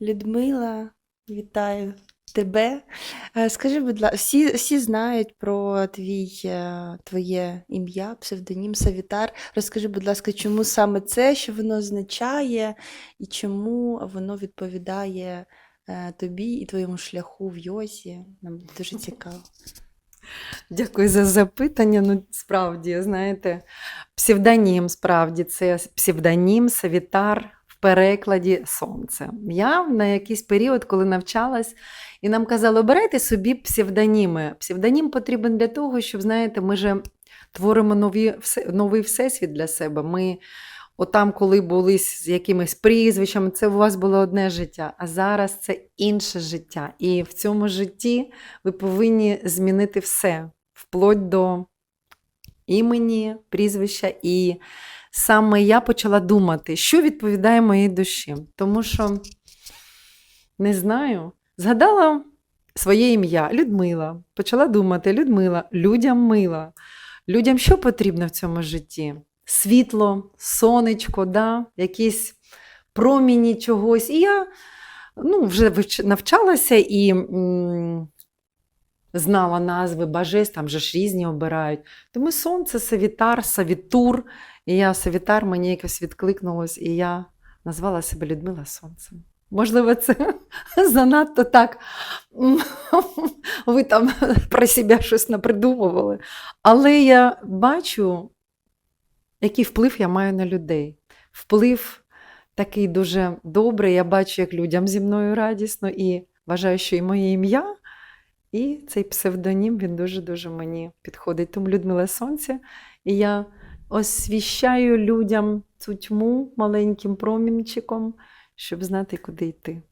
Людмила, вітаю тебе. Е, Скажи, будь ласка, всі, всі знають про твій, е, твоє ім'я, псевдонім Савітар. Розкажи, будь ласка, чому саме це, що воно означає, і чому воно відповідає е, тобі і твоєму шляху в йозі? Нам дуже цікаво. Дякую за запитання. Ну, справді, знаєте, псевдонім, справді, це псевдонім Савітар перекладі Сонце. Я на якийсь період, коли навчалась, і нам казали, обирайте собі псевдоніми. Псевдонім потрібен для того, щоб, знаєте, ми же творимо нові, новий всесвіт для себе. Ми Отам, коли були з якимись прізвищами, це у вас було одне життя, а зараз це інше життя. І в цьому житті ви повинні змінити все, вплоть до імені, прізвища. І саме я почала думати, що відповідає моїй душі. Тому що не знаю, згадала своє ім'я Людмила. Почала думати: Людмила, людям мила. Людям що потрібно в цьому житті? Світло, сонечко, да? якісь проміні чогось. І я ну, вже навчалася і знала назви божеств, там же ж різні обирають. Тому сонце, Савітар, Савітур. І я Савітар мені якось відкликнулось, і я назвала себе Людмила Сонцем. Можливо, це занадто так. Ви там про себе щось напридумували. Але я бачу, який вплив я маю на людей. Вплив такий дуже добрий. Я бачу, як людям зі мною радісно, і вважаю, що і моє ім'я, і цей псевдонім він дуже-дуже мені підходить. Тому Людмила Сонце. І я освіщаю людям цю тьму маленьким промінчиком, щоб знати, куди йти.